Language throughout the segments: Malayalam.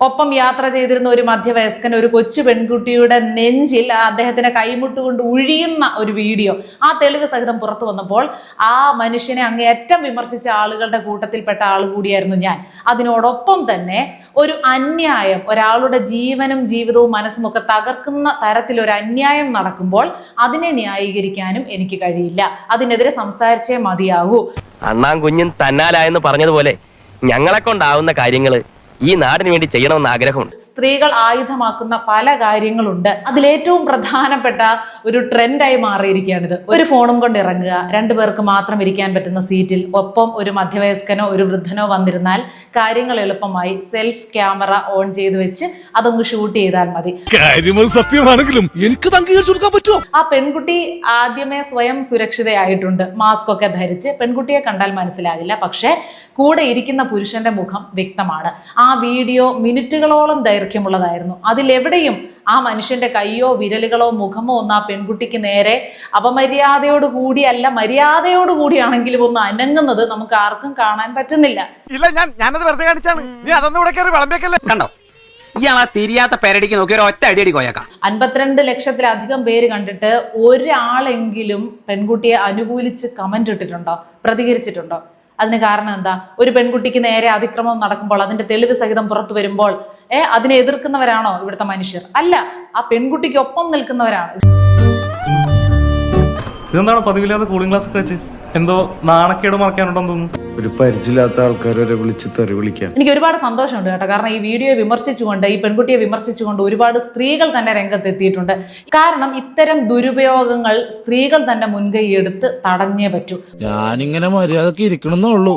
ഒപ്പം യാത്ര ചെയ്തിരുന്ന ഒരു മധ്യവയസ്കൻ ഒരു കൊച്ചു പെൺകുട്ടിയുടെ നെഞ്ചിൽ അദ്ദേഹത്തിന്റെ കൈമുട്ട് കൊണ്ട് ഉഴിയുന്ന ഒരു വീഡിയോ ആ തെളിവ് സഹിതം പുറത്തു വന്നപ്പോൾ ആ മനുഷ്യനെ അങ്ങേയറ്റം വിമർശിച്ച ആളുകളുടെ കൂട്ടത്തിൽപ്പെട്ട ആൾ കൂടിയായിരുന്നു ഞാൻ. അതിനോടൊപ്പം തന്നെ ഒരു അന്യായം ഒരാളുടെ ജീവനും ജീവിതവും മനസ്സും ഒക്കെ തകർക്കുന്ന തരത്തിൽ ഒരു അന്യായം നടക്കുമ്പോൾ അതിനെ ന്യായീകരിക്കാനും എനിക്ക് കഴിയില്ല. അതിനെതിരെ സംസാരിച്ചേ മതിയാകൂ. അണ്ണാൻ കുഞ്ഞും തന്നാലായെന്ന് പറഞ്ഞതുപോലെ ഞങ്ങളെ കൊണ്ടാവുന്ന കാര്യങ്ങൾ ഈ നാടിന് വേണ്ടി ചെയ്യണമെന്ന് ആഗ്രഹമുണ്ട്. സ്ത്രീകൾ ആയുധമാക്കുന്ന പല കാര്യങ്ങളുണ്ട്. അതിലേറ്റവും പ്രധാനപ്പെട്ട ഒരു ട്രെൻഡായി മാറിയിരിക്കുകയാണിത്. ഒരു ഫോണും കൊണ്ട് ഇറങ്ങുക രണ്ടുപേർക്ക് മാത്രം ഇരിക്കാൻ പറ്റുന്ന സീറ്റിൽ ഒപ്പം ഒരു മധ്യവയസ്കനോ ഒരു വൃദ്ധനോ വന്നിരുന്നാൽ കാര്യങ്ങൾ എളുപ്പമായി സെൽഫ് ക്യാമറ ഓൺ ചെയ്ത് വെച്ച് അതൊന്ന് ഷൂട്ട് ചെയ്താൽ മതി. സത്യമാണെങ്കിലും എനിക്ക് പറ്റുമോ? ആ പെൺകുട്ടി ആദ്യമേ സ്വയം സുരക്ഷിതയായിട്ടുണ്ട്. മാസ്ക് ഒക്കെ ധരിച്ച് പെൺകുട്ടിയെ കണ്ടാൽ മനസ്സിലാകില്ല. പക്ഷേ കൂടെ ഇരിക്കുന്ന പുരുഷന്റെ മുഖം വ്യക്തമാണ്. ആ വീഡിയോ മിനിറ്റുകളോളം ദൈർഘ്യമുള്ളതായിരുന്നു. അതിലെവിടെയും ആ മനുഷ്യന്റെ കൈയോ വിരലുകളോ മുഖമോ ഒന്ന് ആ പെൺകുട്ടിക്ക് നേരെ അപമര്യാദയോടുകൂടി കൂടിയല്ല മര്യാദയോടുകൂടിയാണെങ്കിലും ഒന്ന് അനങ്ങുന്നത് നമുക്ക് ആർക്കും കാണാൻ പറ്റുന്നില്ല. ഇല്ല ഞാൻ ഞാനത് വെറുതെ കാണിച്ചാണ്. നീ അതൊന്നും ഇവിടെ കയറി വിളമ്പേക്കല്ലേ കണ്ടോ? ഇയാൾ ആ തിരിയാത്ത പെരടിക്ക് നോക്കി ഒരു ഒറ്റ അടിയടി കോയക്കാം അൻപത്തിരണ്ട് ലക്ഷത്തിലധികം പേര് കണ്ടിട്ട് ഒരാളെങ്കിലും പെൺകുട്ടിയെ അനുകൂലിച്ച് കമന്റ് ഇട്ടിട്ടുണ്ടോ? പ്രതികരിച്ചിട്ടുണ്ടോ? അതിന് കാരണം എന്താ? ഒരു പെൺകുട്ടിക്ക് നേരെ അതിക്രമം നടക്കുമ്പോൾ അതിന്റെ തെളിവ് സഹിതം പുറത്തു വരുമ്പോൾ ഏ അതിനെ എതിർക്കുന്നവരാണോ ഇവിടുത്തെ മനുഷ്യർ? അല്ല ആ പെൺകുട്ടിക്ക് ഒപ്പം നിൽക്കുന്നവരാണ്. ഇതെന്താണ് പതിവില്ലാതെ കൂളിംഗ് ഗ്ലാസ് ഒക്കെ വെച്ച്? എന്തോ നാണക്കേട് മറക്കാനുണ്ടെന്ന് തോന്നുന്നു. ഒരു പരിചയമില്ലാത്ത ആൾക്കാർ വരെ വിളിച്ച് തെറി വിളിക്കാം. എനിക്ക് ഒരുപാട് സന്തോഷമുണ്ട് കേട്ടോ. കാരണം ഈ വീഡിയോ വിമർശിച്ചുകൊണ്ട് ഈ പെൺകുട്ടിയെ വിമർശിച്ചുകൊണ്ട് ഒരുപാട് സ്ത്രീകൾ തന്നെ രംഗത്തെത്തിയിട്ടുണ്ട്. കാരണം ഇത്തരം ദുരുപയോഗങ്ങൾ സ്ത്രീകൾ തന്നെ മുൻകൈ എടുത്ത് തടഞ്ഞേ പറ്റൂ. ഞാനിങ്ങനെ മര്യാദയ്ക്ക് ഇരിക്കണമെന്നേ ഉള്ളൂ.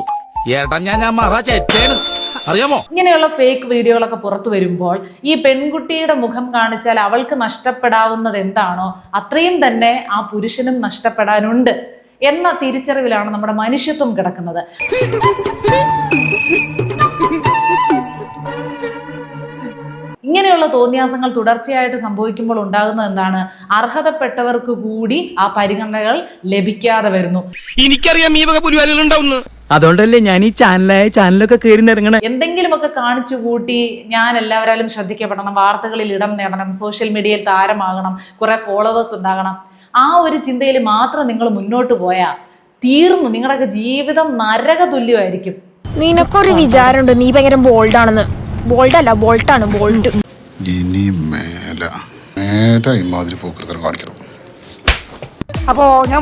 ഏട്ടാ ഞാൻ ഞാൻ മറ ചേച്ചേന് അറിയാമോ? ഇങ്ങനെയുള്ള ഫേക്ക് വീഡിയോകളൊക്കെ പുറത്തു വരുമ്പോൾ ഈ പെൺകുട്ടിയുടെ മുഖം കാണിച്ചാൽ അവൾക്ക് നഷ്ടപ്പെടാവുന്നത് എന്താണോ അത്രയും തന്നെ ആ പുരുഷനും നഷ്ടപ്പെടാനുണ്ട്. എന്ന തിരിച്ചറിവിലാണ് നമ്മുടെ മനുഷ്യത്വം കിടക്കുന്നത്. ഇങ്ങനെയുള്ള തോന്നിയാസങ്ങൾ തുടർച്ചയായിട്ട് സംഭവിക്കുമ്പോൾ ഉണ്ടാകുന്നത് എന്താണ്? അർഹതപ്പെട്ടവർക്ക് കൂടി ആ പരിഗണനകൾ ലഭിക്കാതെ വരുന്നു. എനിക്കറിയാം ഈ വക പുലിവാലികൾ ഉണ്ടാവുന്നു അതുകൊണ്ടല്ലേ ഞാൻ ഈ ചാനലായ ചാനലൊക്കെ കയറി നിറങ്ങണേ എന്തെങ്കിലുമൊക്കെ കാണിച്ചു കൂട്ടി ഞാൻ എല്ലാവരാലും ശ്രദ്ധിക്കപ്പെടണം. വാർത്തകളിൽ ഇടം നേടണം. സോഷ്യൽ മീഡിയയിൽ താരമാകണം. കുറെ ഫോളോവേഴ്സ് ഉണ്ടാകണം. ആ ഒരു ചിന്തയിൽ മാത്രം നിങ്ങൾ മുന്നോട്ട് പോയാ തീർന്നു. നിങ്ങളുടെയൊക്കെ ജീവിതം നരക തുല്യമായിരിക്കും നിനക്കൊരു വിചാരമുണ്ട്. നീ ഭയങ്കര ബോൾഡ് ആണെന്ന്. ബോൾഡ് അല്ല ബോൾട്ടാണ് ബോൾട്ട് ഇനി മേല. മേല ഇമാതിരി പോക്കൃതം കാണിക്കണം അപ്പോ ഞാൻ